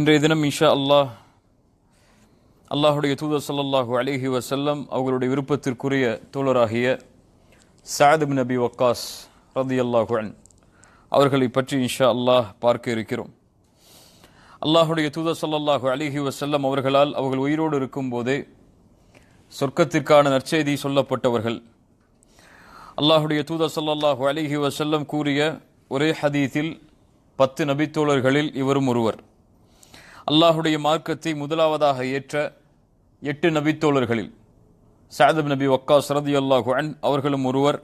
இன்றைய தினம் இன்ஷா அல்லாஹ் அல்லாஹுடைய தூதர் சல்லாஹூ அலிஹி வசல்லம் அவர்களுடைய விருப்பத்திற்குரிய தோழராகிய சாத் நபி வக்காஸ் ரதி அல்லாஹுன் அவர்களை பற்றி இன்ஷா அல்லாஹ் பார்க்க இருக்கிறோம். அல்லாஹுடைய தூதர் சல்லாஹூ அலிஹி வசல்லம் அவர்களால் அவர்கள் உயிரோடு இருக்கும்போதே சொர்க்கத்திற்கான நற்செய்தி சொல்லப்பட்டவர்கள். அல்லாஹுடைய தூதர் சல்லாஹூ அலிஹி வசல்லம் கூறிய ஒரே ஹதீத்தில் பத்து நபித்தோழர்களில் இவரும் ஒருவர். அல்லாஹுடைய மார்க்கத்தை முதலாவதாக ஏற்ற எட்டு நபித்தோழர்களில் சாதப் நபி ஒக்கா சரதி அல்லாஹு அன் அவர்களும் ஒருவர்.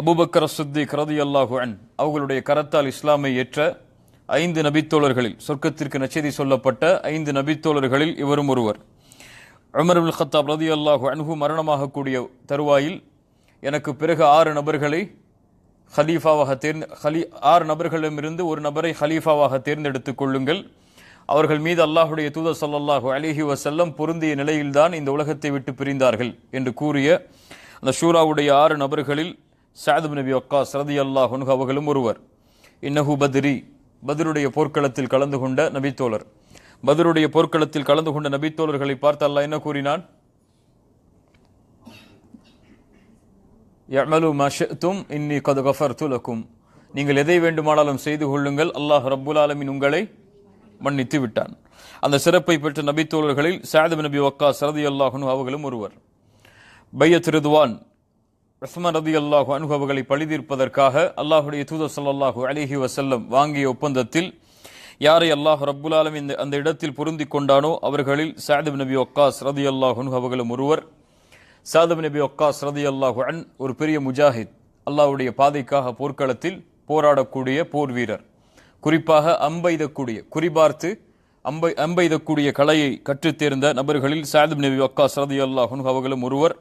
அபுபக்கர் சுத்தி கரதி அல்லாஹு அன் அவர்களுடைய கரத்தால் இஸ்லாமை ஏற்ற ஐந்து நபித்தோழர்களில் சொர்க்கத்திற்கு நச்செய்தி சொல்லப்பட்ட ஐந்து நபித்தோழர்களில் இவரும் ஒருவர். உமர் அபுல் கத்தாப் ரதி அல்லாஹு அன்ஹு மரணமாகக்கூடிய தருவாயில் எனக்கு பிறகு ஆறு நபர்களை ஹலீஃபாவாக தேர்ந்து ஹலி ஆறு நபர்களிடமிருந்து ஒரு நபரை ஹலீஃபாவாக தேர்ந்தெடுத்துக் கொள்ளுங்கள். அவர்கள் மீது அல்லாஹுடைய தூதர் சல்லாஹூ அலிஹி வசல்லம் பொருந்திய நிலையில்தான் இந்த உலகத்தை விட்டு பிரிந்தார்கள் என்று கூறிய அந்த ஷூராவுடைய ஆறு நபர்களில் சாது நபி அக்கா சரதி அல்லாஹ் அவர்களும் ஒருவர். இன்னஹு பத்ரி பத்ருடைய போர்க்களத்தில் கலந்து கொண்ட நபித்தோழர். பத்ருடைய போர்க்களத்தில் கலந்து கொண்ட நபித்தோழர்களை பார்த்து அல்லாஹ் என்ன கூறினான்? யமலு மஷத்தும் இன்னி கது கஃபர் துலக்கும் நீங்கள் எதை வேண்டுமானாலும் செய்து கொள்ளுங்கள் அல்லாஹ் ரப்புல் ஆலமின் உங்களை மன்னித்து விட்டான் அந்த சிறப்பை பெற்ற நபித்தோழர்களில் சாதப் நபி ஒக்கா சரதி அல்லாஹனு அவர்களும் ஒருவர். பையத் ரிதுவான் ரஸ்மன் ரதி அல்லாஹு அனுபவங்களை பழிதீர்ப்பதற்காக அல்லாஹுடைய தூத ஸல்லல்லாஹு அலிஹி வசல்லம் வாங்கிய ஒப்பந்தத்தில் யாரை அல்லாஹ் ரப்புலாலும் இந்த அந்த இடத்தில் பொருந்தி கொண்டானோ அவர்களில் சாதப் நபி ஒக்காஸ் ரதி அல்லாஹு அவர்களும் ஒருவர். சாதப் நபி ஒக்காஸ் ரதி அல்லாஹு அன் ஒரு பெரிய முஜாஹித் அல்லாஹ்வுடைய பாதைக்காக போர்க்களத்தில் போராடக்கூடிய போர் வீரர். குறிப்பாக அம்பெய்தக்கூடிய குறிபார்த்து அம்பை அம்பெய்தக்கூடிய கலையை கற்றுத்தேர்ந்த நபர்களில் சாதப் நபி அக்கா சரதி அல்லாஹு அவர்களும் ஒருவர்.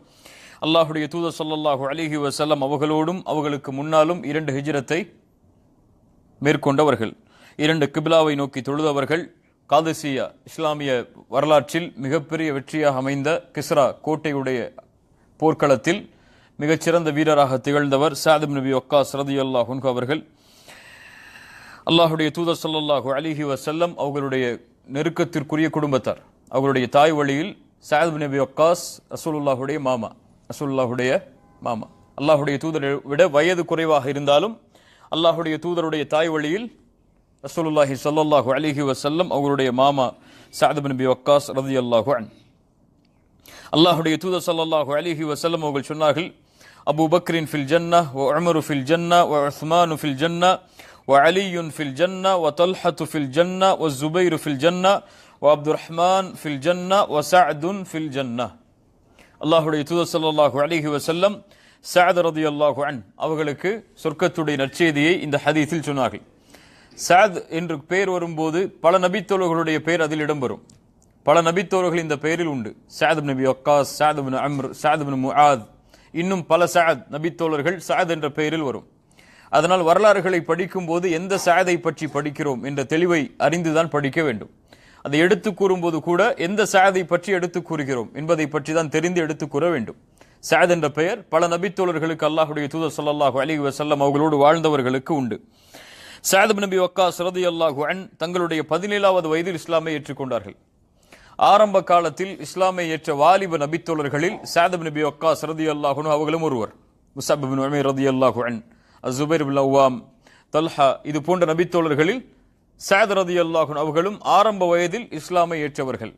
அல்லாஹுடைய தூதர் ஸல்லல்லாஹு அலிஹி வசல்லம் அவர்களோடும் அவர்களுக்கு முன்னாலும் இரண்டு ஹிஜ்ரத்தை மேற்கொண்டவர்கள். இரண்டு கிபிலாவை நோக்கி தொழுதவர்கள். காதசியா இஸ்லாமிய வரலாற்றில் மிகப்பெரிய வெற்றியாக அமைந்த கிஸ்ரா கோட்டையுடைய போர்க்களத்தில் மிகச்சிறந்த வீரராக திகழ்ந்தவர் சாதிப் நபி ஒக்கா ரதி அல்லாஹுன் அவர்கள். அல்லாஹுடைய தூதர் சொல்லல்லாஹு அலிஹி வசல்லம் அவர்களுடைய நெருக்கத்திற்குரிய குடும்பத்தார். அவர்களுடைய தாய் வழியில் சாதிப் நபி ஒக்காஸ் ரசூலுல்லாஹுடைய மாமா ரசூலுல்லாஹுடைய மாமா. அல்லாஹுடைய தூதரை விட வயது குறைவாக இருந்தாலும் அல்லாஹுடைய தூதருடைய தாய் வழியில் ரசூலுல்லாஹி ஸல்லல்லாஹு அலிஹி வசல்லம் அவர்களுடைய மாமா சாதிப் நபி ஒக்காஸ் ரதி அல்லாஹு அன் அல்லாஹுடைய தூதர் ஸல்லல்லாஹு அலிஹி வசல்லம் அவர்கள் சொன்னார்கள் அபூ பக்ரின் ஃபில் ஜன்னா ஓ அமரு ஃபில் ஜன்னா ஓ உஸ்மானு ஃபில் ஜன்னா وعلي في ஃபில் ஜன்னா في الجنة والزبير ஜன்னா الجنة وعبد الرحمن ஜன்னா الجنة அப்துர் ரஹ்மான் ஃபில் ஜன்னா வ صلى ஃபில் ஜன்னா وسلم தூதர் ரதி அல்லாஹு அன் அவர்களுக்கு சொர்க்கத்துடைய நற்செய்தியை இந்த ஹதீஸில் சொன்னார்கள். சாத் என்று பெயர் வரும்போது பல நபித்தோழர்களுடைய பெயர் அதில் இடம்பெறும். பல நபித்தோழர்கள் இந்த பெயரில் உண்டு. சாத் நபி ஒக்காஸ் சாத் அம்ர் சாத் முஆத் இன்னும் பல சாத் நபித்தோழர்கள் சாத் என்ற பெயரில் வரும். அதனால் வரலாறுகளை படிக்கும் போது எந்த சாதை பற்றி படிக்கிறோம் என்ற தெளிவை அறிந்துதான் படிக்க வேண்டும். அதை எடுத்து கூறும்போது கூட எந்த சாதை பற்றி எடுத்து கூறுகிறோம் என்பதை பற்றி தான் தெரிந்து எடுத்து கூற வேண்டும். சாத் என்ற பெயர் பல நபித்தோழர்களுக்கு அல்லாஹுடைய தூதர் சல்லாஹூ அலி வசல்லம் அவர்களோடு வாழ்ந்தவர்களுக்கு உண்டு. சாத் நபி வக்காஸ் ரலியல்லாஹு அன் தங்களுடைய பதினேழாவது வயதில் இஸ்லாமை ஏற்றுக்கொண்டார்கள். ஆரம்ப காலத்தில் இஸ்லாமை ஏற்ற வாலிப நபித்தோழர்களில் சாதப் நபி ஒக்கா சரதி அல்லாஹுனு அவர்களும் ஒருவர். முசாபின் ரதி அல்லாஹு அன். அசுபைர் பின் அவ்வாம் தல்ஹா இது போன்ற நபித்தோழர்களில் சாத் ரதி அல்லாஹுன் அவர்களும் ஆரம்ப வயதில் இஸ்லாமை ஏற்றவர்கள்.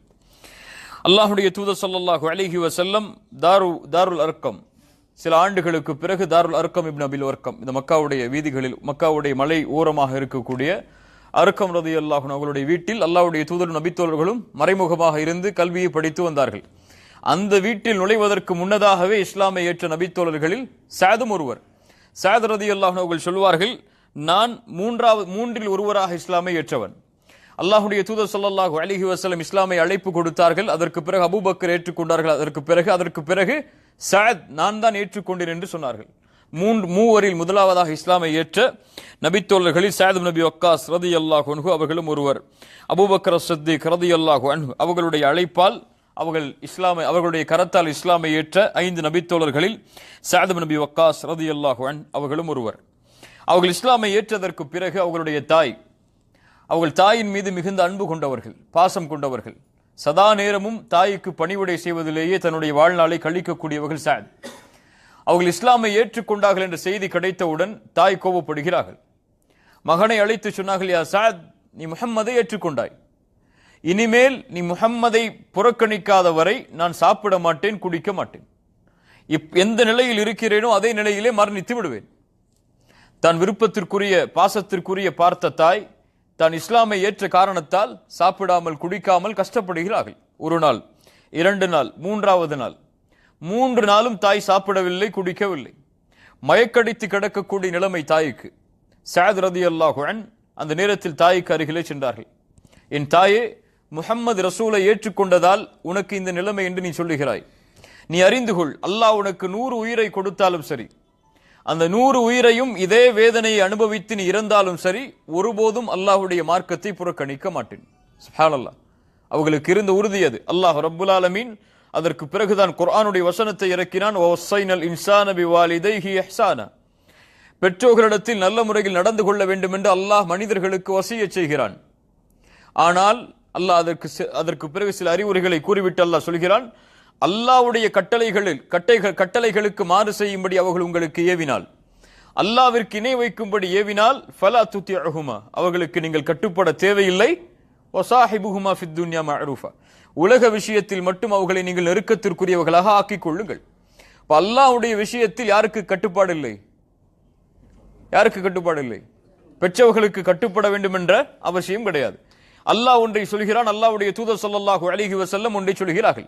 அல்லாஹுடைய தூத ஸல்லல்லாஹு அலிஹி வசல்லம் தாரு தாருல் அர்க்கம் சில ஆண்டுகளுக்கு பிறகு தாருல் அர்க்கம் இப்னு அபில் வர்க்கம் இந்த மக்காவுடைய வீதிகளில் மக்காவுடைய மலை ஓரமாக இருக்கக்கூடிய அருக்கம் ரதி அல்லாஹுன் அவர்களுடைய வீட்டில் அல்லாஹுடைய தூதரும் நபித்தோழர்களும் மறைமுகமாக இருந்து கல்வியை படித்து வந்தார்கள். அந்த வீட்டில் நுழைவதற்கு முன்னதாகவே இஸ்லாமை ஏற்ற நபித்தோழர்களில் சாதும் ஒருவர் சாயத் ரதி அல்லாஹன் அவர்கள் சொல்வார்கள் நான் மூன்றாவது மூன்றில் ஒருவராக இஸ்லாமை ஏற்றவன். அல்லாஹுடைய தூதர் சொல்லல்லாஹு அலிஹி வசலம் இஸ்லாமை அழைப்பு கொடுத்தார்கள். அதற்கு பிறகு அபூபக்கர் ஏற்றுக்கொண்டார்கள். அதற்கு பிறகு அதற்கு பிறகு சாத் நான் தான் ஏற்றுக்கொண்டேன் என்று சொன்னார்கள். மூன்று மூவரில் முதலாவதாக இஸ்லாமை ஏற்ற நபித்தோழர்களில் சாயது நபி ஒக்காஸ் ரதி அல்லாஹ் அன்ஹு அவர்களும் ஒருவர். அபுபக்கர் சித்திக் ரதி அல்லாஹ் அன்ஹு அவர்களுடைய அழைப்பால் அவர்கள் இஸ்லாமை அவர்களுடைய கரத்தால் இஸ்லாமை ஏற்ற ஐந்து நபித்தோழர்களில் சாதம் நபி வக்காஸ் ரதி அல்லாஹ் அவர்களும் ஒருவர். அவர்கள் இஸ்லாமை ஏற்றதற்கு பிறகு அவர்களுடைய தாய் அவர்கள் தாயின் மீது மிகுந்த அன்பு கொண்டவர்கள் பாசம் கொண்டவர்கள். சதா நேரமும் தாய்க்கு பணிவுடை செய்வதிலேயே தன்னுடைய வாழ்நாளை கழிக்கக்கூடியவர்கள் சாத். அவர்கள் இஸ்லாமை ஏற்றுக்கொண்டார்கள் என்ற செய்தி கிடைத்தவுடன் தாய் கோபப்படுகிறார்கள். மகனை அழைத்து சொன்னார்கள் யா சாத் நீ முகம்மதை ஏற்றுக்கொண்டாய். இனிமேல் நீ முஹம்மதை புறக்கணிக்காத வரை நான் சாப்பிட மாட்டேன் குடிக்க மாட்டேன். இப் எந்த நிலையில் இருக்கிறேனோ அதே நிலையிலே மரணித்து விடுவேன். தான் விருப்பத்திற்குரிய பாசத்திற்குரிய பார்த்த தாய் தான் இஸ்லாமை ஏற்ற காரணத்தால் சாப்பிடாமல் குடிக்காமல் கஷ்டப்படுகிறார்கள். ஒரு நாள் இரண்டு நாள் மூன்றாவது நாள். மூன்று நாளும் தாய் சாப்பிடவில்லை குடிக்கவில்லை. மயக்கடித்து கிடக்கக்கூடிய நிலைமை தாய்க்கு. சாத் ரதி அல்லாஹுன் அந்த நேரத்தில் தாய்க்கு அருகிலே சென்றார்கள். என் தாயே முஹம்மது ரசூலை ஏற்றுக்கொண்டதால் உனக்கு இந்த நிலைமை என்று நீ சொல்லுகிறாய். நீ அறிந்து கொள் அல்லாஹ் உனக்கு நூறு உயிரை கொடுத்தாலும் சரி அந்த நூறு உயிரையும் இதே வேதனையை அனுபவித்து நீ இறந்தாலும் சரி ஒருபோதும் அல்லாஹுடைய மார்க்கத்தை புறக்கணிக்க மாட்டேன். சுப்ஹானல்லாஹ் அவர்களுக்கு இருந்த உறுதி அது. அல்லாஹ் ரப்புல் ஆலமீன் அதற்கு பிறகுதான் குர்ஆனுடைய வசனத்தை இறக்கினான் வஸைனல் இன்சான பிவாலிதைஹி இஹ்சானா. பெற்றோர்களிடத்தில் நல்ல முறையில் நடந்து கொள்ள வேண்டும் என்று அல்லாஹ் மனிதர்களுக்கு வசிய செய்கிறான். ஆனால் அல்லாஹ் அதற்கு அதற்கு பிறகு சில அறிவுரைகளை கூறிவிட்டு அல்லாஹ் சொல்கிறான் அல்லாவுடைய கட்டளைகளில் கட்டைகள் கட்டளைகளுக்கு மாறு செய்யும்படி அவர்கள் உங்களுக்கு ஏவினால். அல்லாவிற்கு இணை வைக்கும்படி ஏவினால் ஃபலா துத்தியஹுமா அவர்களுக்கு நீங்கள் கட்டுப்பட தேவையில்லை. வசாஹிபுஹுமா ஃபித் துன்யா உலக விஷயத்தில் மட்டும் அவர்களை நீங்கள் நெருக்கத்திற்குரியவர்களாக ஆக்கிக் கொள்ளுங்கள். இப்போ அல்லாஹ்வுடைய விஷயத்தில் யாருக்கு கட்டுப்பாடு இல்லை? யாருக்கு கட்டுப்பாடு இல்லை? பெற்றவர்களுக்கு கட்டுப்பட வேண்டும் என்ற அவசியம் கிடையாது. அல்லாஹ் ஒன்றை சொல்கிறான் அல்லாவுடைய தூதர் சொல்லல்லாஹு அழகி வசல்லம் ஒன்றை சொல்கிறார்கள்.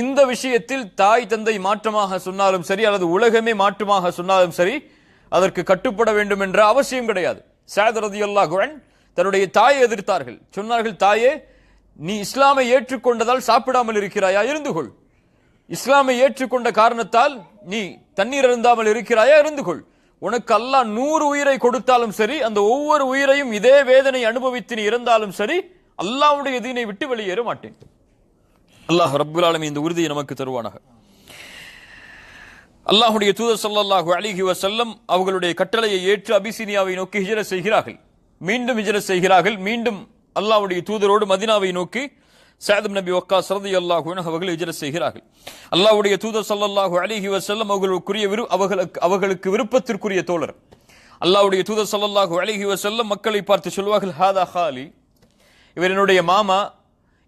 இந்த விஷயத்தில் தாய் தந்தை மாற்றமாக சொன்னாலும் சரி அல்லது உலகமே மாற்றமாக சொன்னாலும் சரி அதற்கு கட்டுப்பட வேண்டும் என்ற அவசியம் கிடையாது. சேதரதி அல்லாஹ் தன்னுடைய தாயை எதிர்த்தார்கள். சொன்னார்கள் தாயே நீ இஸ்லாமை ஏற்றுக்கொண்டதால் சாப்பிடாமல் இருக்கிறாயா? இருந்து கொள். இஸ்லாமை ஏற்றுக்கொண்ட காரணத்தால் நீ தண்ணீர் அருந்தாமல் இருக்கிறாயா? இருந்து கொள். உனக்கு அல்லாஹ் நூறு உயிரை கொடுத்தாலும் சரி அந்த ஒவ்வொரு உயிரையும் இதே வேதனை அனுபவித்து நீ இருந்தாலும் சரி அல்லாவுடைய தீனை விட்டு வெளியேற மாட்டேன். அல்லாஹ் ரப்புல் இந்த உறுதியை நமக்கு தருவானாக. அல்லாஹுடைய தூதர் சல்லாஹூ அலிஹி வசல்லம் அவர்களுடைய கட்டளையை ஏற்று அபிசீனியாவை நோக்கி ஹிஜர செய்கிறார்கள். மீண்டும் ஹிஜர செய்கிறார்கள். மீண்டும் அல்லாஹுடைய தூதரோடு மதீனாவை நோக்கி சாதம் நபி வக்காஸ் ரலியல்லாஹு அன்ஹு அவர்கள் ஹிஜ்ரத் செய்கிறார்கள். அல்லாவுடைய தூதர் ஸல்லல்லாஹு அலிஹி வசல்லம் அவர்களுக்குரிய விரு அவர்களுக்கு அவர்களுக்கு விருப்பத்திற்குரிய தோழர். அல்லாவுடைய தூதர் ஸல்லல்லாஹு அலிஹி வசல்லம் மக்களை பார்த்து சொல்வார்கள் ஹாதா ஹாலி இவர் என்னுடைய மாமா.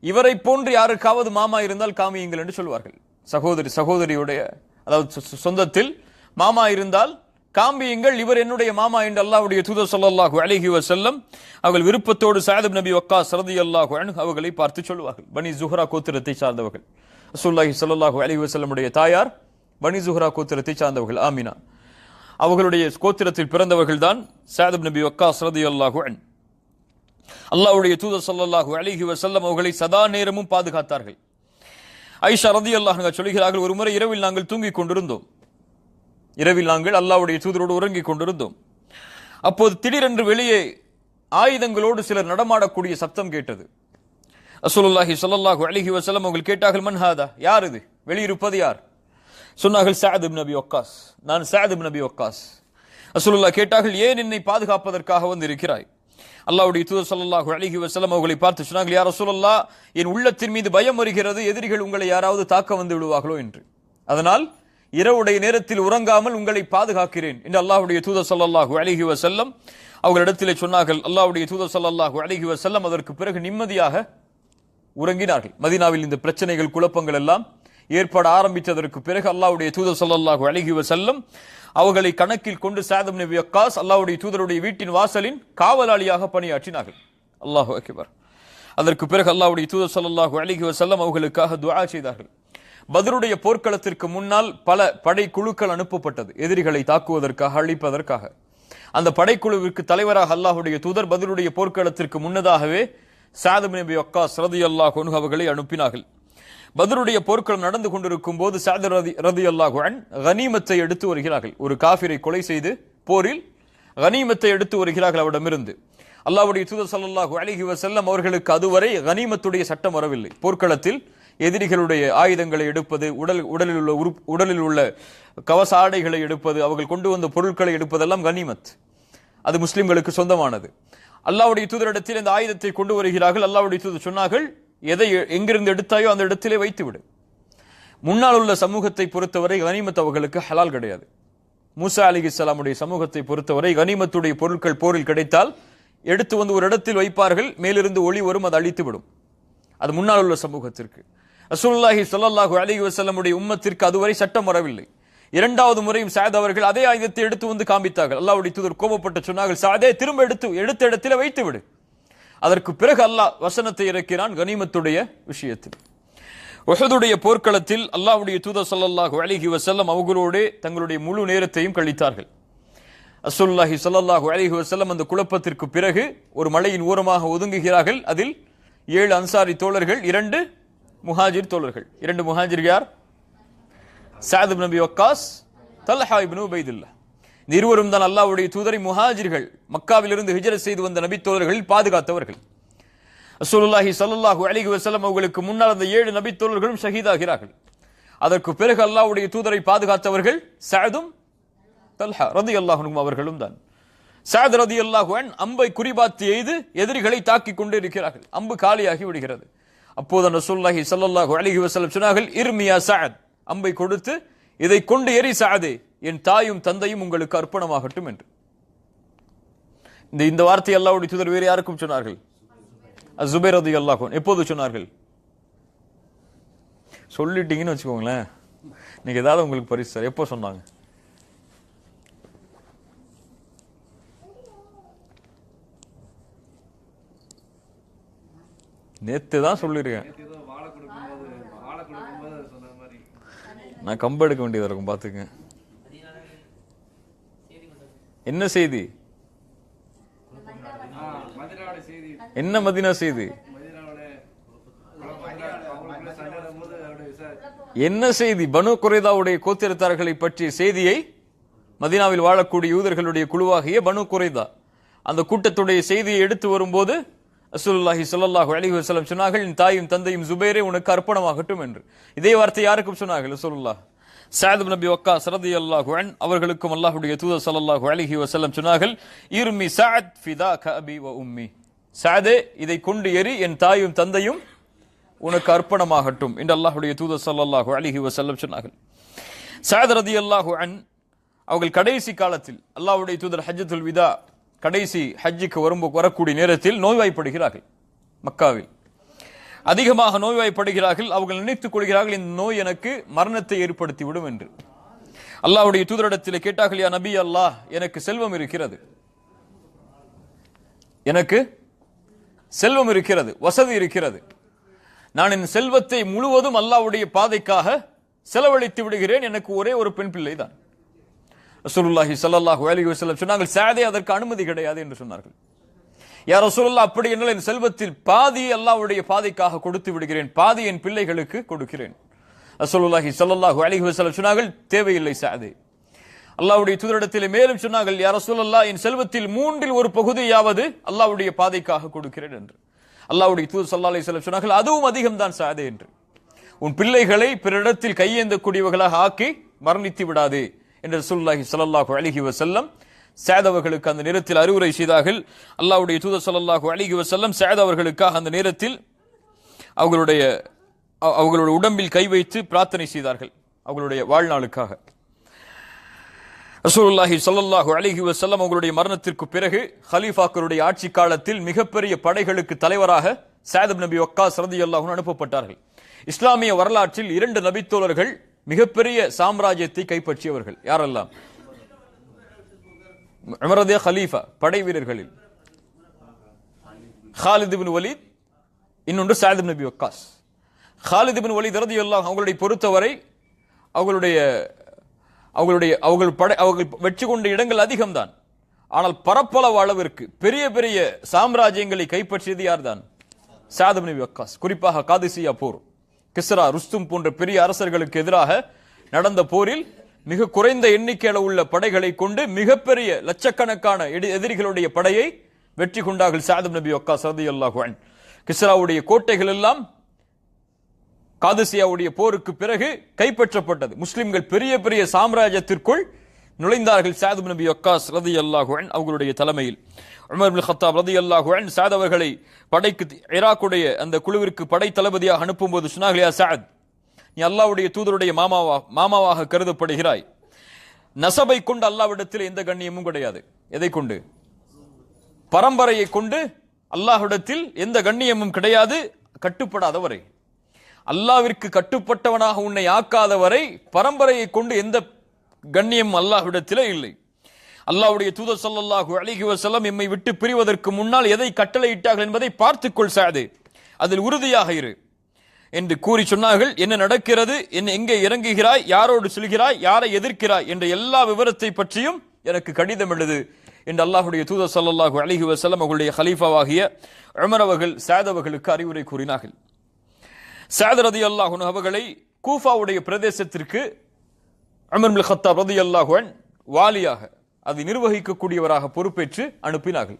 இவரை போன்று யாருக்காவது மாமா இருந்தால் காமியுங்கள் என்று சொல்வார்கள். சகோதரி சகோதரியுடைய அதாவது சொ- சொந்தத்தில் மாமா இருந்தால் காம்பியுங்கள் இவர் என்னுடைய மாமா என்று அல்லாவுடைய தூதர் சொல்லல்லாஹு அழகி வசல்லம் அவர்கள் விருப்பத்தோடு சாயதப் நபி வக்காஸ் சரதி அல்லாஹு அவர்களை பார்த்து சொல்லுவார்கள் பனி ஜுஹரா கோத்திரத்தை சார்ந்தவர்கள். அசுல்லாஹி சல்லாஹூ அலி வசல்லமுடைய தாயார் பனி ஜுஹரா கோத்திரத்தை சார்ந்தவர்கள். ஆமினா. அவர்களுடைய கோத்திரத்தில் பிறந்தவர்கள் தான் சாதப் நபி ஒக்கா சரதி அன்ஹு. அல்லாவுடைய தூதர் சொல்லல்லாஹு அலிஹி வசல்லம் அவர்களை சதா நேரமும் பாதுகாத்தார்கள். ஐஷா ரதி அல்லாஹ் சொல்கிறார்கள் ஒரு முறை இரவில் நாங்கள் தூங்கிக் கொண்டிருந்தோம். இரவில் நாங்கள் அல்லாவுடைய தூதரோடு உறங்கிக் கொண்டிருந்தோம். அப்போது திடீரென்று வெளியே ஆயுதங்களோடு சிலர் நடமாடக்கூடிய சப்தம் கேட்டது. அசுலுல்லாஹி சொல்லல்லாஹு அலிஹி வசலம் அவர்கள் கேட்டார்கள் மன்ஹாதா யார் இது? வெளியிருப்பது யார்? சொன்னார்கள் சஅத் நபி ஒக்காஸ் நான் சஅத் நபி ஒக்காஸ் அசுலுல்லா கேட்டார்கள் ஏன் என்னை பாதுகாப்பதற்காக வந்து இருக்கிறாய் அல்லாஹ்வுடைய தூதர் ஸல்லல்லாஹு அலைஹி வசலம் அவர்களை பார்த்து சொன்னார்கள் யார் அசுலல்லா என் உள்ளத்தின் மீது பயம் வருகிறது எதிரிகள் உங்களை யாராவது தாக்க வந்து விடுவார்களோ? என்று. அதனால் இரவுடைய நேரத்தில் உறங்காமல் உங்களை பாதுகாக்கிறேன். என்று அல்லாஹுடைய தூத ஸல்லல்லாஹு அழகி வசல்லம் அவர்களிடத்திலே சொன்னார்கள். அல்லாஹுடைய தூத ஸல்லல்லாஹு அழகி வசல்லம் அதற்கு பிறகு நிம்மதியாக உறங்கினார்கள். மதினாவில் இந்த பிரச்சனைகள் குழப்பங்கள் எல்லாம் ஏற்பட ஆரம்பித்ததற்கு பிறகு அல்லாவுடைய தூதர் ஸல்லல்லாஹு அழகி வசல்லம் அவர்களை கணக்கில் கொண்டு சாதம் நபி அக்காஸ் அல்லாவுடைய தூதருடைய வீட்டின் வாசலின் காவலாளியாக பணியாற்றினார்கள். அல்லாஹு அக்கிபர் அதற்கு பிறகு அல்லாவுடைய தூதர் ஸல்லல்லாஹு அழகி வசல்லம் அவர்களுக்காக துவா செய்தார்கள். பதிலுடைய போர்க்களத்திற்கு முன்னால் பல படைக்குழுக்கள் அனுப்பப்பட்டது. எதிரிகளை தாக்குவதற்காக அழிப்பதற்காக. அந்த படைக்குழுவிற்கு தலைவராக அல்லாஹுடைய தூதர் பதிலுடைய போர்க்களத்திற்கு முன்னதாகவே சாதம் நபி அக்கா ரதியல்லாஹு அல்லாஹ் அவர்களை அனுப்பினார்கள். பதிலுடைய போர்க்களம் நடந்து கொண்டிருக்கும் போது சாத ரதி ரதி அல்லாஹு கனிமத்தை எடுத்து வருகிறார்கள். ஒரு காஃபிரை கொலை செய்து போரில் கனிமத்தை எடுத்து வருகிறார்கள் அவரிடமிருந்து. அல்லாவுடைய தூதர் சல்லாஹூ அலிஹி வசல்லம் அவர்களுக்கு அதுவரை கனிமத்துடைய சட்டம் வரவில்லை. போர்க்களத்தில் எதிரிகளுடைய ஆயுதங்களை எடுப்பது உடல் உடலில் உள்ள உறுப் உடலில் உள்ள கவச ஆடைகளை எடுப்பது அவர்கள் கொண்டு வந்த பொருட்களை எடுப்பதெல்லாம் கனிமத். அது முஸ்லிம்களுக்கு சொந்தமானது. அல்லாவுடைய தூதரிடத்தில் இந்த ஆயுதத்தை கொண்டு வருகிறார்கள். அல்லாவுடைய தூதர் சொன்னார்கள் எதை எங்கிருந்து எடுத்தாயோ அந்த இடத்திலே வைத்துவிடு. முன்னால் உள்ள சமூகத்தை பொறுத்தவரை கனிமத் அவர்களுக்கு ஹலால் கிடையாது. மூசா அலி இஸ்லாமுடைய சமூகத்தை பொறுத்தவரை கனிமத்துடைய பொருட்கள் போரில் கிடைத்தால் எடுத்து வந்து ஒரு இடத்தில் வைப்பார்கள் மேலிருந்து ஒளி வரும் அது அழித்து விடும் அது முன்னால் உள்ள சமூகத்திற்கு. ரசூல்லாஹி ஸல்லல்லாஹு அலி வசல்லமுடைய உம்மத்திற்கு அதுவரை சட்டம் வரவில்லை. இரண்டாவது முறையும் சாத் அவர்கள் அதே ஆயுதத்தை எடுத்து வந்து காமித்தார்கள் அல்லாவுடைய தூதர் கோபப்பட்டு சொன்னார்கள் சாதே திரும்ப எடுத்து எடுத்த இடத்துல வைத்து விடு. அதற்கு பிறகு அல்லாஹ் வசனத்தை இறக்கினான் கனிமத்துடைய விஷயத்தில். உஹதுடைய போர்க்களத்தில் அல்லாவுடைய தூதர் சல்லாஹு அலிஹி வசல்லம் அவர்களோடு தங்களுடைய முழு நேரத்தையும் கழித்தார்கள். அசுல்லாஹி சல்லாஹு அலிஹி வசல்லம் அந்த குழப்பத்திற்கு பிறகு ஒரு மலையின் ஓரமாக ஒதுங்குகிறார்கள். அதில் ஏழு அன்சாரி தோழர்கள் இரண்டு முஹாஜிர் தோழர்கள். இரண்டு முஹாஜிர் யார்? சாத் நபி வக்காஸ் தல்ஹா இப்னு உபைதுல்லா. இந்த இருவரும் தான் அல்லாவுடைய தூதரை முஹாஜிர்கள் மக்காவிலிருந்து ஹிஜரத் செய்து வந்த நபி தோழர்களில் பாதுகாத்தவர்கள். அசூலுல்லாஹி சல்லாஹூ அலிஹி வசலம் அவர்களுக்கு முன்னால் அந்த ஏழு நபி தோழர்களும் ஷஹீதாகிறார்கள். அதற்கு பிறகு அல்லாவுடைய தூதரை பாதுகாத்தவர்கள் சாதும் தல்ஹா ரதி அல்லாஹனும் அவர்களும் தான். சாத் ரதி அல்லாஹுவன் அம்பை குறிபாத்து எய்து எதிரிகளை தாக்கிக் கொண்டு இருக்கிறார்கள் அம்பு காலியாகி விடுகிறது. அப்போது அந்த சூழ்நாகி சல்லாஹு அலிஹி வசலம் சொன்னார்கள் இர்மியா சாத் அம்பை கொடுத்து இதை கொண்டு எரி சாதே என் தாயும் தந்தையும் உங்களுக்கு அர்ப்பணமாகட்டும் என்று. இந்த இந்த வார்த்தை அல்லாவுடைய தூதர் வேறு யாருக்கும் சொன்னார்கள்? ஜுபேர் அது அல்லாஹும் எப்போது சொன்னார்கள்? சொல்லிட்டீங்கன்னு வச்சுக்கோங்களேன். நீங்கள் ஏதாவது உங்களுக்கு பரிசு சார். எப்போ சொன்னாங்க? நேத்து தான் சொல்லியிருக்கேன். நான் கம்பு எடுக்க வேண்டியதா இருக்கும் பாத்துங்க என்ன செய்தி? என்ன மதினா செய்தி? என்ன செய்தி? பனு குறைதாவுடைய கோத்திரத்தார்களை பற்றிய செய்தியை மதீனாவில் வாழக்கூடிய யூதர்களுடைய குழுவாகிய பனு குறைதா அந்த கூட்டத்துடைய செய்தியை எடுத்து வரும்போது அசுல்லாஹி ஸல்லல்லாஹு அலி வசலம் சொன்னார்கள் என் தாயும் தந்தையும் ஜுபேரே உனக்கு அர்ப்பணமாகட்டும் என்று. இதே வார்த்தை யாருக்கும் சொன்னார்கள் ரசூலுல்லாஹ்? சாத் நபி நபி சரதி அல்லாஹு அன் அவர்களுக்கும் அல்லாஹ்வுடைய தூத ஸல்லல்லாஹு அலிஹி வஸல்லம் சொன்னார்கள் இருமி சாத் ஃபிதா கபி வ உம்மி. சாதே இதை கொண்டு எரி என் தாயும் தந்தையும் உனக்கு அர்ப்பணமாகட்டும் என்று அல்லாஹுடைய தூதர் ஸல்லல்லாஹு அலிஹி வஸல்லம் சொன்னார்கள். சாத் ரதியல்லாஹு அன் அவர்கள் கடைசி காலத்தில் அல்லாஹுடைய தூதர் ஹஜ்ஜத்துல் விதா கடைசி ஹஜ்ஜுக்கு வரும் வரக்கூடிய நேரத்தில் நோய்வாய்ப்படுகிறார்கள் மக்காவில். அதிகமாக நோய்வாய்ப்படுகிறார்கள். அவர்கள் நினைத்துக் கொள்கிறார்கள் இந்த நோய் எனக்கு மரணத்தை ஏற்படுத்தி விடும் என்று. அல்லாவுடைய தூதரிடத்தில் கேட்டார்கள் யா நபி அல்லாஹ் எனக்கு செல்வம் இருக்கிறது. எனக்கு செல்வம் இருக்கிறது வசதி இருக்கிறது. நான் என் செல்வத்தை முழுவதும் அல்லாஹ்வுடைய பாதைக்காக செலவழித்து விடுகிறேன். எனக்கு ஒரே ஒரு பெண் பிள்ளை தான் ரசூலுல்லாஹி சல்லாஹு அலி வஸல்லம் சொன்னார்கள் சாதே அதற்கு அனுமதி கிடையாது என்று சொன்னார்கள். யார் ரசூலுல்லா அப்படி என்றால் என் செல்வத்தில் பாதி அல்லாவுடைய பாதைக்காக கொடுத்து விடுகிறேன் பாதி என் பிள்ளைகளுக்கு கொடுக்கிறேன். ரசூலுல்லாஹி சல்லாஹு அலி வஸல்லம் சொன்னார்கள் தேவையில்லை சாதே. அல்லாவுடைய தூதரிடத்தில் மேலும் சொன்னார்கள் யார் ரசூலல்லா என் செல்வத்தில் மூன்றில் ஒரு பகுதியாவது அல்லாவுடைய பாதைக்காக கொடுக்கிறேன் என்று. அல்லாவுடைய தூது சல்லா அலி சொன்னார்கள் அதுவும் அதிகம் தான் சாதே என்று. உன் பிள்ளைகளை பிறரிடத்தில் கையேந்தக்கூடியவர்களாக ஆக்கி மரணித்து விடாதே. என்று ரசூல்லாஹி சல்லாஹூ அலிஹி வசல்லம் சேதவர்களுக்கு அவர்களுக்கு அந்த நேரத்தில் அறிவுரை செய்தார்கள். அல்லாவுடைய தூதர் சல்லாஹூ அலிஹி வசல்லம் சேதவர்களுக்காக அவர்களுக்காக அந்த நேரத்தில் அவர்களுடைய அவர்களுடைய உடம்பில் கை வைத்து பிரார்த்தனை செய்தார்கள். அவர்களுடைய வாழ்நாளுக்காக. ரசூலுல்லாஹி சல்லாஹூ அலிஹி வசல்லம் அவர்களுடைய மரணத்திற்கு பிறகு ஹலீஃபாக்களுடைய ஆட்சி காலத்தில் மிகப்பெரிய படைகளுக்கு தலைவராக சேதம் நபி ஒக்கா சரதி அல்லாஹூன் அனுப்பப்பட்டார்கள். இஸ்லாமிய வரலாற்றில் இரண்டு நபித்தோழர்கள் மிகப்பெரிய சாம்ராஜ்யத்தை கைப்பற்றியவர்கள். யாரெல்லாம்? உமரதே ஹலீஃபா படை வீரர்களில். ஹாலித் பின் வலீத் இன்னொன்று சாயத் நபி வக்காஸ் ஹாலித் இப்னு வலீத் எல்லாம் அவங்களுடைய பொறுத்தவரை அவங்களுடைய அவங்களுடைய அவர்கள் படை அவர்கள் வெற்றி கொண்ட இடங்கள் அதிகம்தான் ஆனால் பரப்பளவு அளவிற்கு பெரிய பெரிய சாம்ராஜ்யங்களை கைப்பற்றியது யார் தான் சாதம் நபி வக்காஸ் குறிப்பாக காதிசியா போர் கிஸ்ரா ருஸ்தும் போன்ற பெரிய அரசர்களுக்கு எதிராக நடந்த போரில் மிக குறைந்த எண்ணிக்கையில உள்ள படைகளை கொண்டு மிகப்பெரிய லட்சக்கணக்கான எதிரிகளுடைய படையை வெற்றி கொண்டார்கள் சாதம் நபி ஒக்கா ரலியல்லாஹு அன்ஹு. கிஸ்ராவுடைய கோட்டைகள் எல்லாம் காதசியாவுடைய போருக்கு பிறகு கைப்பற்றப்பட்டது. முஸ்லிம்கள் பெரிய பெரிய சாம்ராஜ்யத்திற்குள் நுழைந்தார்கள் சாத் நபி ஒக்காஸ் ரதி அல்லாஹுவன் அவர்களுடைய தலைமையில். உமர் பின் ஹத்தாப் ரதி அல்லாஹுவன் சாத் அவர்களை படைக்கு ஈராக்குடைய அந்த குழுவிற்கு படை தளபதியாக அனுப்பும்போது சொன்னார்கள் சாத் நீ அல்லாஹ்வுடைய தூதருடைய மாமாவா மாமாவாக கருதப்படுகிறாய். நசபை கொண்டு அல்லாவிடத்தில் எந்த கண்ணியமும் கிடையாது. எதை கொண்டு? பரம்பரையை கொண்டு அல்லாஹ்விடத்தில் எந்த கண்ணியமும் கிடையாது கட்டுப்படாதவரை. அல்லாவிற்கு கட்டுப்பட்டவனாக உன்னை ஆக்காதவரை பரம்பரையை கொண்டு எந்த கண்ணியம் அல்லாஹ்விடத்திலே இல்லை. அல்லாஹ்வுடைய தூதர் ஸல்லல்லாஹு அலைஹி வசல்லம் எம்மை விட்டு பிரிவதற்கு முன்னால் எதை கட்டளையிட்டார்கள் என்பதை பார்த்துக்கொள் சாது. அதில் உறுதியாக இரு. என்று கூறி சொன்னார்கள் என்ன நடக்கிறது என்ன எங்கே இறங்குகிறாய் யாரோடு செல்கிறாய் யாரை எதிர்க்கிறாய் என்ற எல்லா விவரத்தை பற்றியும் எனக்கு கடிதம் எழுது என்று அல்லாஹுடைய தூதர் ஸல்லல்லாஹு அலைஹி வசல்லம் அவர்களுடைய ஹலீஃபாவாகிய அமரவர்கள் சாதவர்களுக்கு அறிவுரை கூறினார்கள். சாதரதி அல்லாஹு அவர்களை கூஃபாவுடைய பிரதேசத்திற்கு அமர் பின் ரதி அல்லாஹுவன் வாலியாக அதை நிர்வகிக்கக்கூடியவராக பொறுப்பேற்று அனுப்பினார்கள்.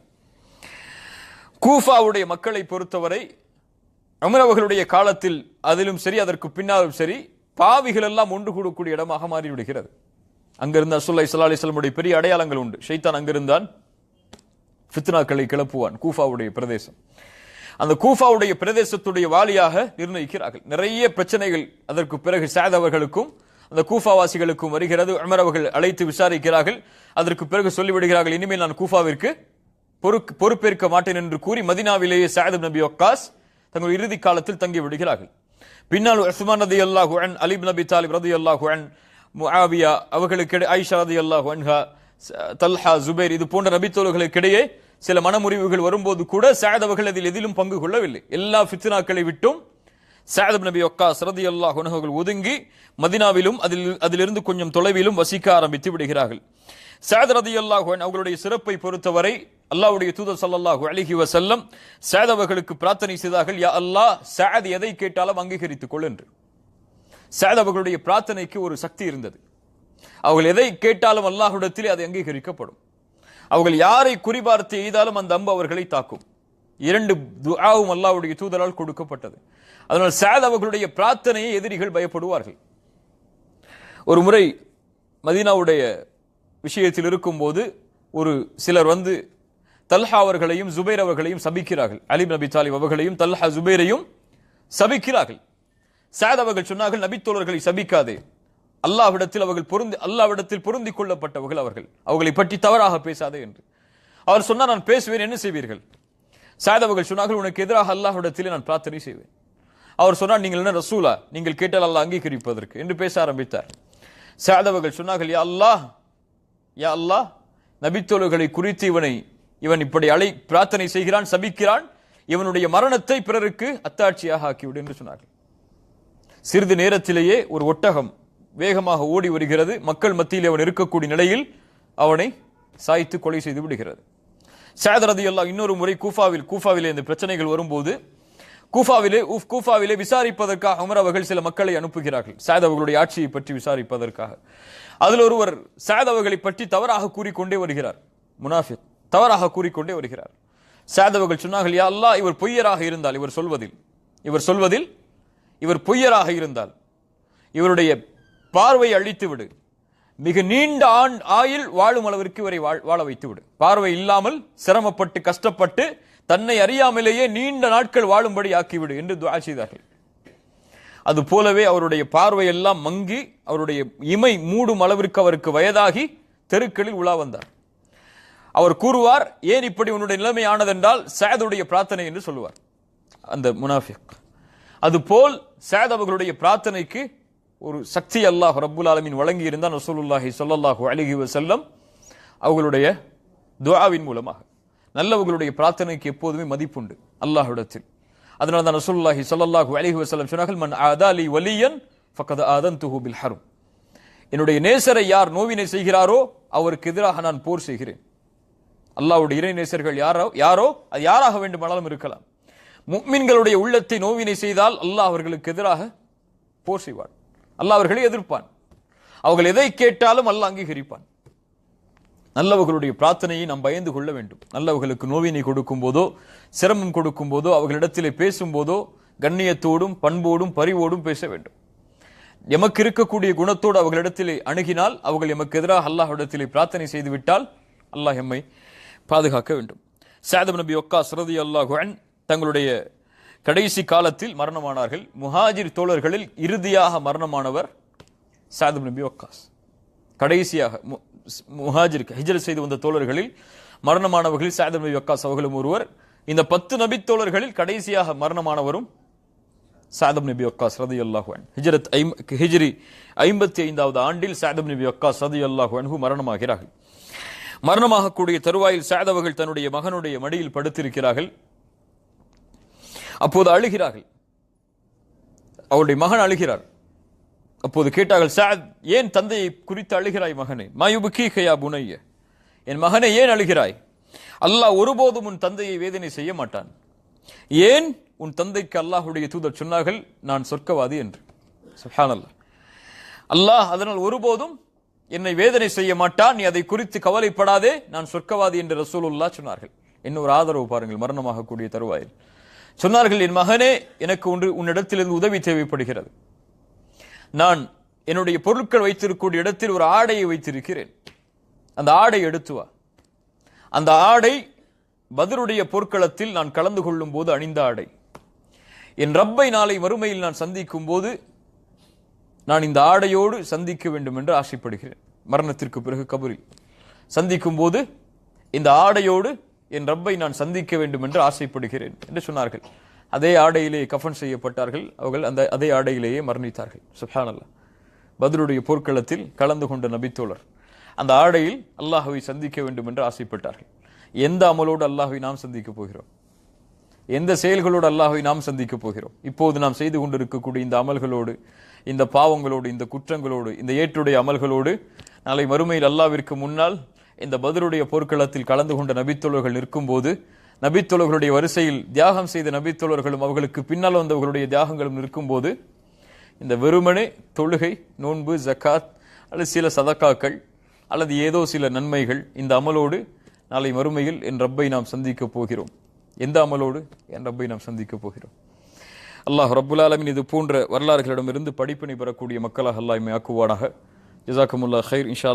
கூஃபாவுடைய மக்களை பொறுத்தவரை அமரவர்களுடைய காலத்தில் அதிலும் சரி அதற்கு பின்னாலும் சரி பாவிகள் எல்லாம் ஒன்று கூடக்கூடிய இடமாக மாறிவிடுகிறது அங்கிருந்து அசுல்லா இஸ்லா அலிஸ்லமுடைய பெரிய அடையாளங்கள் உண்டு. ஷைத்தான் அங்கிருந்தான் ஃபித்னாக்களை கிளப்புவான் கூஃபாவுடைய பிரதேசம். அந்த கூஃபாவுடைய பிரதேசத்துடைய வாலியாக நிர்ணயிக்கிறார்கள். நிறைய பிரச்சனைகள் அதற்கு பிறகு சேதவர்களுக்கும் அவர்களுக்கும் அந்த கூஃபாவாசிகளுக்கும் வருகிறது. உமர் அவர்கள் அழைத்து விசாரிக்கிறார்கள். அதற்கு பிறகு சொல்லிவிடுகிறார்கள் இனிமேல் நான் கூஃபாவிற்கு பொறுக்கு பொறுப்பேற்க மாட்டேன் என்று கூறி மதினாவிலேயே சாயதம் நபி ஒக்காஸ் தங்கள் இறுதி காலத்தில் தங்கி விடுகிறார்கள். பின்னால் உஸ்மான் ரதி அல்லாஹு அன் அலிப் நபி தாலிப் ரதி அல்லாஹு அன் முஆவியா அவர்களுக்கு ஐஷா ரதி அல்லாஹு அன்ஹா தல்ஹா ஜுபேர் இது போன்ற நபித்தோர்களுக்கிடையே சில மனமுறிவுகள் வரும்போது கூட சாயத் அவர்கள் அதில் எதிலும் பங்கு கொள்ளவில்லை. எல்லா ஃபித்னாக்களை விட்டும் சாதப் நபி ஒக்காஸ் ரதி அல்லாஹ் அவர்கள் ஒதுங்கி மதினாவிலும் அதில் அதிலிருந்து கொஞ்சம் தொலைவிலும் வசிக்க ஆரம்பித்து விடுகிறார்கள். சாத் ரதி அல்லாஹ் அவர்களுடைய சிறப்பை பொறுத்தவரை அல்லாவுடைய தூதர் சல்லாஹு அலைஹி வசல்லம் சாத் அவர்களுக்கு பிரார்த்தனை செய்தார்கள் யா அல்லாஹ் சாத் எதை கேட்டாலும் அங்கீகரித்துக் கொள் என்று. சாத் அவர்களுடைய பிரார்த்தனைக்கு ஒரு சக்தி இருந்தது. அவர்கள் எதை கேட்டாலும் அல்லாஹ்விடத்திலே அது அங்கீகரிக்கப்படும். அவர்கள் யாரை குறிபார்த்து எய்தாலும் அந்த அம்பு அவர்களை தாக்கும். இரண்டு துஆவும் அல்லாவுடைய தூதரால் கொடுக்கப்பட்டது. அதனால் சாத் அவர்களுடைய பிரார்த்தனையை எதிரிகள் பயப்படுவார்கள். ஒரு முறை மதீனாவுடைய விஷயத்தில் இருக்கும்போது ஒரு சிலர் வந்து தல்ஹா அவர்களையும் ஜுபைர் அவர்களையும் சபிக்கிறார்கள். அலிம் நபி தாலிப் அவர்களையும் தல்ஹா ஜுபைரையும் சபிக்கிறார்கள். சாத் அவர்கள் சொன்னார்கள் நபித்தோழர்களை சபிக்காதே. அல்லாவிடத்தில் அவர்கள் பொருந்தி அல்லாவிடத்தில் பொருந்தி கொள்ளப்பட்டவர்கள் அவர்கள். அவர்களை பற்றி தவறாக பேசாதே என்று. அவர் சொன்னால் நான் பேசுவேன் என்ன செய்வீர்கள்? சாயத் அவர்கள் சொன்னார்கள் உனக்கு எதிராக அல்லாஹ்விடத்திலே நான் பிரார்த்தனை செய்வேன். அவர் சொன்னார் நீங்கள் என்ன ரசூலா? நீங்கள் கேட்டால் அல்லாஹ் அங்கீகரிப்பதற்கு. என்று பேச ஆரம்பித்தார். சாதவர்கள் சொன்னார்கள் யா அல்லாஹ் யா அல்லாஹ் நபித்தோழர்களை குறித்து இவனை இவன் இப்படி அழை பிரார்த்தனை செய்கிறான் சபிக்கிறான் இவனுடைய மரணத்தை பிறருக்கு அத்தாட்சியாக ஆக்கிவிடு என்று சொன்னார்கள். சிறிது நேரத்திலேயே ஒரு ஒட்டகம் வேகமாக ஓடி வருகிறது. மக்கள் மத்தியில் அவன் இருக்கக்கூடிய நிலையில் அவனை சாய்த்து கொலை செய்து விடுகிறது. சாத் ரதி இன்னொரு முறை கூஃபாவில் கூஃபாவிலே இந்த பிரச்சனைகள் வரும்போது கூஃபாவிலே உஃப் கூஃபாவிலே விசாரிப்பதற்காக உமர் அவர்கள் சில மக்களை அனுப்புகிறார்கள். சாயத் அவர்களுடைய ஆட்சியை பற்றி விசாரிப்பதற்காக. அதில் ஒருவர் சாயத் அவர்களை பற்றி தவறாக கூறிக்கொண்டே வருகிறார். முனாஃபிக் தவறாக கூறிக்கொண்டே வருகிறார். சாயத் அவர்கள் சொன்னார்கள் யா அல்லா இவர் பொய்யராக இருந்தால் இவர் சொல்வதில் இவர் சொல்வதில் இவர் பொய்யராக இருந்தால் இவருடைய பார்வை அழித்து விடு மிக நீண்ட ஆண் ஆயில் வாழும் அளவிற்கு இவரை வாழ்- வாழ வைத்து விடு பார்வை இல்லாமல் சிரமப்பட்டு கஷ்டப்பட்டு தன்னை அறியாமலேயே நீண்ட நாட்கள் வாழும்படி ஆக்கிவிடு என்று துவா செய்தார்கள். அது போலவே அவருடைய பார்வையெல்லாம் மங்கி அவருடைய இமை மூடும் அளவிற்கு அவருக்கு வயதாகி தெருக்களில் உலா வந்தார். அவர் கூறுவார் ஏன் இப்படி உன்னுடைய நிலைமை ஆனதென்றால் சேதுடைய பிரார்த்தனை என்று சொல்லுவார். அந்த முனாஃபிக். அதுபோல் சேத் அவர்களுடைய பிரார்த்தனைக்கு ஒரு சக்தி அல்லாஹ் ரபுல் ஆலமின் வழங்கியிருந்தான் ரசூலுல்லாஹி சொல்லல்லாஹு அலிஹி வசல்லம் அவர்களுடைய துவாவின் மூலமாக. நல்லவர்களுடைய பிரார்த்தனைக்கு எப்போதுமே மதிப்புண்டு அல்லாஹ்விடத்தில். அதனால தான் ரசூல்லாஹி ஸல்லல்லாஹு அலிஹி வசலம் சொன்னார்கள் மன் ஆதாலி வலியன் ஃபக்கத் ஆதன்துஹு பில் ஹரும். என்னுடைய நேசரை யார் நோவினை செய்கிறாரோ அவருக்கு எதிராக நான் போர் செய்கிறேன். அல்லாவுடைய இறை நேசர்கள் யாரோ யாரோ அது யாராக வேண்டுமானாலும் இருக்கலாம். முக்மின்களுடைய உள்ளத்தை நோவினை செய்தால் அல்லாஹ் அவர்களுக்கு எதிராக போர் செய்வான். அல்லாஹ் அவர்களை எதிர்ப்பான். அவர்கள் எதை கேட்டாலும் அல்லாஹ் அங்கீகரிப்பான். நல்லவர்களுடைய பிரார்த்தனையை நாம் பயந்து கொள்ள வேண்டும். நல்லவர்களுக்கு நோவினை கொடுக்கும் போதோ சிரமம் கொடுக்கும் போதோ அவர்களிடத்திலே பேசும் போதோ கண்ணியத்தோடும் பண்போடும் பரிவோடும் பேச வேண்டும். எமக்கு இருக்கக்கூடிய குணத்தோடு அவர்களிடத்திலே அணுகினால் அவர்கள் எமக்கு எதிராக அல்லாஹ்விடத்திலே பிரார்த்தனை செய்துவிட்டால் அல்லாஹ் எம்மை பாதுகாக்க வேண்டும். சாதம் நபி ஒக்கா சரதி அல்லாஹ் தங்களுடைய கடைசி காலத்தில் மரணமானார்கள். முஹாஜிர் தோழர்களில் இறுதியாக மரணமானவர் சாதம் நபி ஒக்காஸ் கடைசியாக மு- முஹாஜிர் செய்து வந்த தோழர்களில் மரணமானவர்களில் சாதம் நபி வக்காஸ் அவர்களும் ஒருவர். இந்த பத்து நபி தோழர்களில் கடைசியாக மரணமானவரும் சாதம் நபி வக்காஸ் ரதி அல்லாஹுவன் ஹிஜரத் ஐம் ஹிஜ்ரி ஐம்பத்தி ஐந்தாவது ஆண்டில் சாதம் நபி வக்காஸ் ரதி அல்லாஹு மரணமாகிறார்கள். மரணமாகக்கூடிய தருவாயில் சாதவர்கள் தன்னுடைய மகனுடைய மடியில் படுத்திருக்கிறார்கள். அப்போது அழுகிறார்கள். அவருடைய மகன் அழுகிறார். அப்போது கேட்டார்கள் சாத் ஏன் தந்தையை குறித்து அழுகிறாய் மகனே? மாயுபு கீகையா புனைய. என் மகனை ஏன் அழுகிறாய்? அல்லாஹ் ஒருபோதும் உன் தந்தையை வேதனை செய்ய மாட்டான். ஏன் உன் தந்தைக்கு அல்லாஹுடைய தூதர் சொன்னார்கள் நான் சொர்க்கவாதி என்று? சுப்ஹானல்லாஹ். அல்லாஹ் அதனால் ஒருபோதும் என்னை வேதனை செய்ய மாட்டான் நீ அதை குறித்து கவலைப்படாதே நான் சொர்க்கவாதி என்று ரசூலுல்லாஹ் சொன்னார்கள். இன்னொரு ஆதரவு பாருங்கள் மரணமாகக்கூடிய தருவாயில். சொன்னார்கள் என் மகனே எனக்கு ஒன்று உன்னிடத்திலிருந்து உதவி தேவைப்படுகிறது. நான் என்னுடைய பொருட்கள் வைத்திருக்கக்கூடிய இடத்தில் ஒரு ஆடையை வைத்திருக்கிறேன். அந்த ஆடை எடுத்து வா. அந்த ஆடை பதருடைய போர்க்களத்தில் நான் கலந்து கொள்ளும் போது அணிந்த ஆடை. என் ரப்பை நாளை மறுமையில் நான் சந்திக்கும் போது நான் இந்த ஆடையோடு சந்திக்க வேண்டும் என்று ஆசைப்படுகிறேன். மரணத்திற்கு பிறகு கபரில். சந்திக்கும் போது இந்த ஆடையோடு என் ரப்பை நான் சந்திக்க வேண்டும் என்று ஆசைப்படுகிறேன் என்று சொன்னார்கள். அதே ஆடையிலே கஃபன் செய்யப்பட்டார்கள். அவர்கள் அந்த அதே ஆடையிலேயே மரணித்தார்கள். சுப்ஹானல்லாஹ் பத்ருடைய போர்க்களத்தில் கலந்து கொண்ட நபித்தோழர். அந்த ஆடையில் அல்லாஹுவை சந்திக்க வேண்டும் என்று ஆசைப்பட்டார்கள். எந்த அமலோடு அல்லாஹுவை நாம் சந்திக்கப் போகிறோம்? எந்த செயல்களோடு அல்லாஹுவை நாம் சந்திக்க போகிறோம்? இப்போது நாம் செய்து கொண்டிருக்கக்கூடிய இந்த அமல்களோடு இந்த பாவங்களோடு இந்த குற்றங்களோடு இந்த ஏற்றுடைய அமல்களோடு நாளை மறுமையில் அல்லாவிற்கு முன்னால் இந்த பதிலுடைய போர்க்களத்தில் கலந்து கொண்ட நபித்தோழர்கள் நிற்கும்போது நபித்தோழர்களுடைய வரிசையில் தியாகம் செய்த நபித்தோழர்களும் அவர்களுக்கு பின்னால் வந்தவர்களுடைய தியாகங்களும் நிற்கும்போது இந்த வெறுமனே தொழுகை நோன்பு ஜக்காத் அல்லது சில சதக்காக்கள் அல்லது ஏதோ சில நன்மைகள் இந்த அமலோடு நாளை மறுமையில் என் ரப்பை நாம் சந்திக்கப் போகிறோம். எந்த அமலோடு? என் ரப்பை நாம் சந்திக்க போகிறோம். அல்லாஹ் ரப்புல் ஆலமின் இது போன்ற வரலாறுகளிடமிருந்து படிப்பினை பெறக்கூடிய மக்களாக அல்லாஹ் ஆக்குவானாக. ஜிசாக்கமுல்லா ஹைர் இன்ஷா